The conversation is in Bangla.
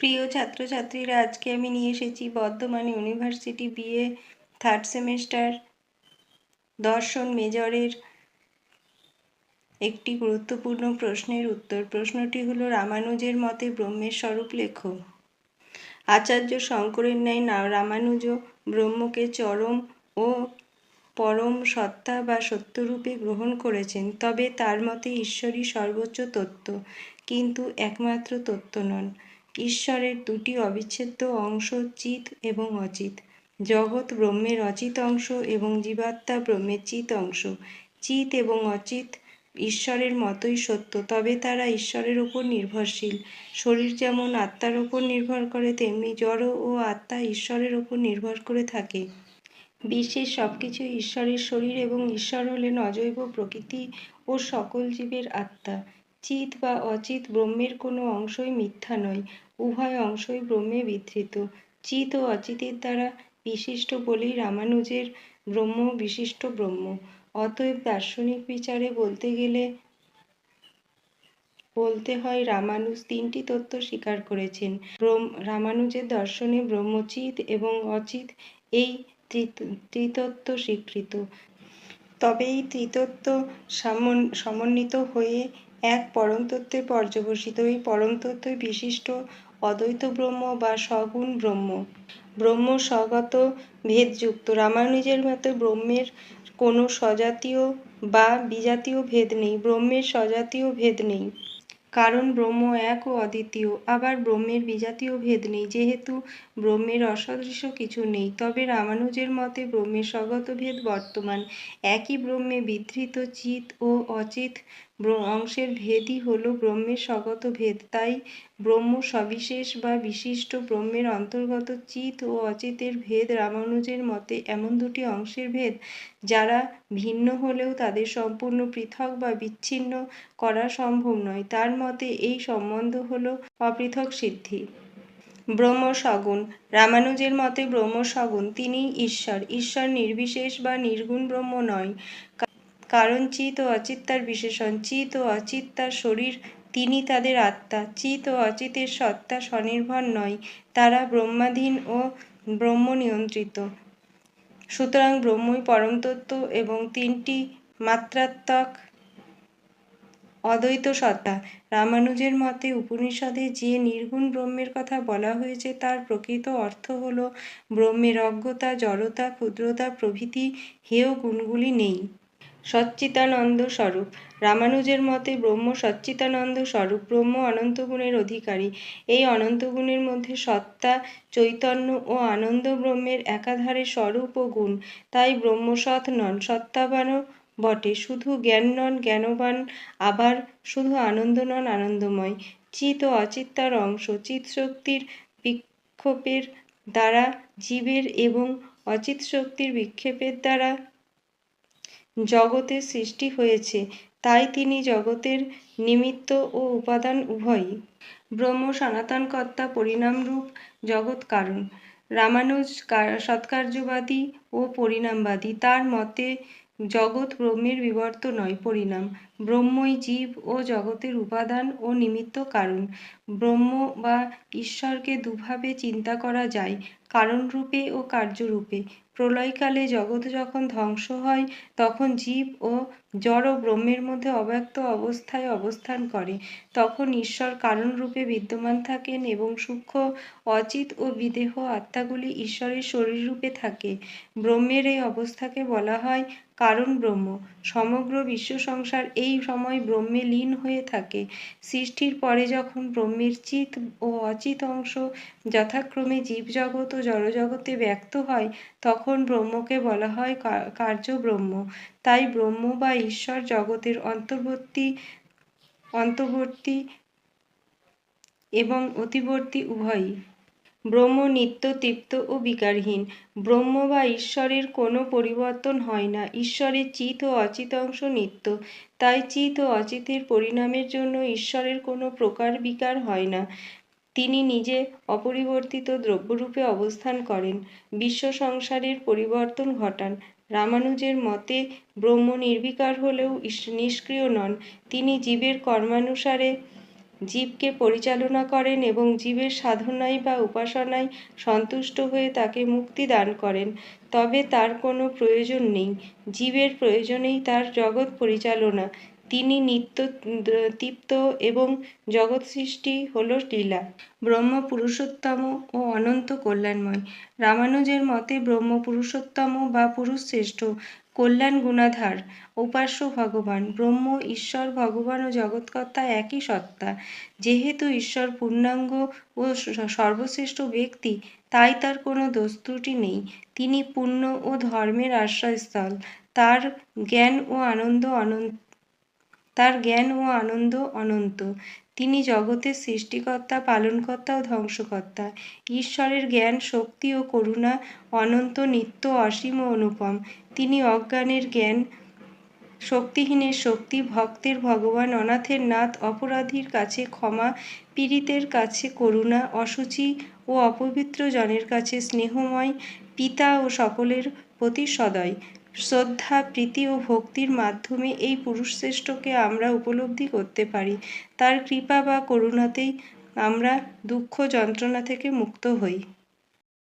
প্রিয় ছাত্রছাত্রীরা, আজকে আমি নিয়ে এসেছি Bardhaman university BA third semester দর্শন মেজরের একটি গুরুত্বপূর্ণ প্রশ্নের উত্তর। প্রশ্নটি হলো, রামানুজের মতে ব্রহ্মের স্বরূপ লেখো। আচার্য শঙ্করের ন্যায় না, রামানুজ ব্রহ্মকে চরম ও পরম সত্তা বা সত্যরূপে গ্রহণ করেছেন, তবে তার মতে ঈশ্বরই সর্বোচ্চ তত্ত্ব, কিন্তু একমাত্র তত্ত্ব নন। ঈশ্বরের দুটি অবিচ্ছেদ্য অংশ চিত এবং অচিত জগৎ ব্রহ্মের অচিত অংশ এবং জীবাত্মা ব্রহ্মের চিত অংশ। চিত এবং অচিত ঈশ্বরের মতোই সত্য, তবে তারা ঈশ্বরের উপর নির্ভরশীল। শরীর যেমন আত্মার উপর নির্ভর করে, তেমনি জড় ও আত্মা ঈশ্বরের উপর নির্ভর করে থাকে। বিশ্বের সব কিছু ঈশ্বরের শরীর এবং ঈশ্বর হলেন অজৈব প্রকৃতি ও সকল জীবের আত্মা। চিত বা অচিত ব্রহ্মের কোনো অংশই মিথ্যা নয়, উভয় অংশই ব্রহ্মে বিধৃত। চিত ও অচিতের দ্বারা বিশিষ্ট বলেই রামানুজের ব্রহ্ম বিশিষ্ট ব্রহ্ম। অতএব দার্শনিক বিচারে বলতে গেলে বলতে হয় রামানুজ তিনটি তত্ত্ব স্বীকার করেছেন। ব্রহ্ম, রামানুজের দর্শনে ব্রহ্মচিত এবং অচিত এই ত্রিতত্ত্ব স্বীকৃত। তবে এই ত্রিতত্ত্ব সমন্বিত হয়ে এক পরমতত্ত্বে পর্যবসিত, এই পরমতত্ত্বই বিশিষ্ট অদ্বৈত ব্রহ্ম বা সগুণ ব্রহ্ম। ব্রহ্ম স্বগত ভেদযুক্ত। রামানুজের মতে ব্রহ্মের কোনো স্বজাতীয় বা বিজাতীয় ভেদ নেই, ব্রহ্মের স্বজাতীয় ভেদ নেই। কারণ ব্রহ্ম এক ও অদ্বিতীয়, আবার ব্রহ্মের বিজাতীয় ভেদ নেই, যেহেতু ব্রহ্মের অসদৃশ কিছু নেই। তবে রামানুজের মতে ব্রহ্মের স্বগত ভেদ বর্তমান। একই ব্রহ্মে বিধৃত চিত ও অচিত অংশের ভেদই হল ব্রহ্মের স্বগত ভেদ। তাই ব্রহ্ম সবিশেষ বা বিশিষ্ট ব্রহ্মের অন্তর্গত চিত ও অচিতের ভেদ রামানুজের মতে এমন দুটি অংশের ভেদ যারা ভিন্ন হলেও তাদের সম্পূর্ণ পৃথক বা বিচ্ছিন্ন করা সম্ভব নয়। তার মতে এই সম্বন্ধ হল অপৃথক সিদ্ধি। ব্রহ্ম সগুণ রামানুজের মতে ব্রহ্ম সগুণ তিনি ঈশ্বর। ঈশ্বর নির্বিশেষ বা নির্গুণ ব্রহ্ম নয়। কারণ চিত ও অচিত তার বিশেষণ। চিত ও অচিত তার শরীর, তিনি তাদের আত্মা। চিত ও অচিতের সত্তা স্বনির্ভর নয়, তারা ব্রহ্মাধীন ও ব্রহ্ম নিয়ন্ত্রিত সুতরাং ব্রহ্মই পরমতত্ত্ব এবং তিনটি মাত্রাত্মক অদ্বৈত সত্তা। রামানুজের মতে উপনিষদে যে নির্গুণ ব্রহ্মের কথা বলা হয়েছে, তার প্রকৃত অর্থ হল ব্রহ্মের অজ্ঞতা, জড়তা, ক্ষুদ্রতা প্রভৃতি, হেয় গুণগুলি নেই। সচ্চিতানন্দ স্বরূপ। রামানুজের মতে ব্রহ্ম সচ্চিতানন্দ স্বরূপ, ব্রহ্ম অনন্ত গুণের অধিকারী। এই অনন্ত গুণের মধ্যে সত্তা, চৈতন্য ও আনন্দ ব্রহ্মের একাধারে স্বরূপ ও গুণ। তাই ব্রহ্ম সৎ নন, সত্তাবানও বটে। শুধু জ্ঞান নন, জ্ঞানবান আবার শুধু আনন্দ নন, আনন্দময়। চিত ও অচিত্তার অংশ চিত শক্তির বিক্ষোভের দ্বারা, জীবের এবং অচিত শক্তির বিক্ষেপের দ্বারা জগতের সৃষ্টি হয়েছে, তাই তিনি জগতের নিমিত্ত ও উপাদান উভয়ই। ব্রহ্ম সনাতনকর্তা পরিণামরূপ জগৎ কারণ। রামানুজ সৎকার্যবাদী ও পরিণামবাদী। তার মতে, জগৎ ব্রহ্মের বিবর্ত নয়, পরিণাম। ব্রহ্মই জীব ও জগতের উপাদান ও নিমিত্ত কারণ। ব্রহ্ম বা ঈশ্বরকে দুভাবে চিন্তা করা যায়, কারণরূপে ও কার্যরূপে। প্রলয়কালে জগৎ যখন ধ্বংস হয়, তখন জীব ও জড় ব্রহ্মের মধ্যে অব্যক্ত অবস্থায় অবস্থান করে। তখন ঈশ্বর কারণরূপে বিদ্যমান থাকেন এবং সূক্ষ্ম, অচিত ও বিদেহ আত্মাগুলি ঈশ্বরের শরীররূপে থাকে। ব্রহ্মের এই অবস্থাকে বলা হয় কারণ ব্রহ্ম সমগ্র বিশ্ব সংসার এই সময় ব্রহ্মে লীন হয়ে থাকে। সৃষ্টির পরে যখন ব্রহ্মের চিত ও অচিত অংশ যথাক্রমে জীবজগৎ ও জড়জগতে ব্যক্ত হয়, তখন ব্রহ্মকে বলা হয় কার্য ব্রহ্ম তাই ব্রহ্ম বা ঈশ্বর জগতের অন্তর্বর্তী অন্তর্বর্তী এবং অতিবর্তী উভয়ই। ব্রহ্ম নিত্য তৃপ্ত ও বিকারহীন। ব্রহ্ম বা ঈশ্বরের কোনো পরিবর্তন হয় না। ঈশ্বরের চিত ও অচিত অংশ নিত্য। তাই চিত ও অচিতের পরিণামের জন্য ঈশ্বরের কোনো প্রকার বিকার হয় না। তিনি নিজে অপরিবর্তিত দ্রব্যরূপে অবস্থান করেন। বিশ্ব সংসারের পরিবর্তন ঘটান। রামানুজের মতে, ব্রহ্ম নির্বিকার হলেও নিষ্ক্রিয় নন। তিনি জীবের কর্মানুসারে জীবকে পরিচালনা করেন এবং জীবের সাধনায় বা উপাসনায় সন্তুষ্ট হয়ে তাকে মুক্তি দান করেন। তবে তার কোনো প্রয়োজন নেই। জীবের প্রয়োজনেই তার জগৎ পরিচালনা। তিনি নিত্য তৃপ্ত এবং জগৎ সৃষ্টি হল লীলা। ব্রহ্ম পুরুষোত্তম ও অনন্ত কল্যাণময়। রামানুজের মতে ব্রহ্ম পুরুষোত্তম বা পুরুষ শ্রেষ্ঠ। কল্যাণ গুণাধার, উপাস্য ভগবান, ব্রহ্ম, ঈশ্বর, ভগবান ও জগৎকর্তা একই সত্তা। যেহেতু ঈশ্বর পূর্ণাঙ্গ ও সর্বশ্রেষ্ঠ ব্যক্তি, তাই তার কোনো দোষ ত্রুটি নেই। তিনি পুণ্য ও ধর্মের আশ্রয়স্থল। তার জ্ঞান ও আনন্দ অনন্ত, তার জ্ঞান ও আনন্দ অনন্ত। তিনি জগতের সৃষ্টিকর্তা, পালনকর্তা ও ধ্বংসকর্তা। ঈশ্বরের জ্ঞান, শক্তি ও করুণা অনন্ত নিত্য অসীম ও অনুপম। তিনি অজ্ঞানের জ্ঞান, শক্তিহীনের শক্তি, ভক্তের ভগবান, অনাথের নাথ, অপরাধীর কাছে ক্ষমা, পীড়িতের কাছে করুণা অসুচি ও অপবিত্র জনের কাছে স্নেহময়, পিতা ও সকলের প্রতি সদয়। শ্রদ্ধা, প্রীতি ও ভক্তির মাধ্যমে এই পুরুষশ্রেষ্ঠকে আমরা উপলব্ধি করতে পারি। তার কৃপা বা করুণাতেই আমরা দুঃখ যন্ত্রণা থেকে মুক্ত হই।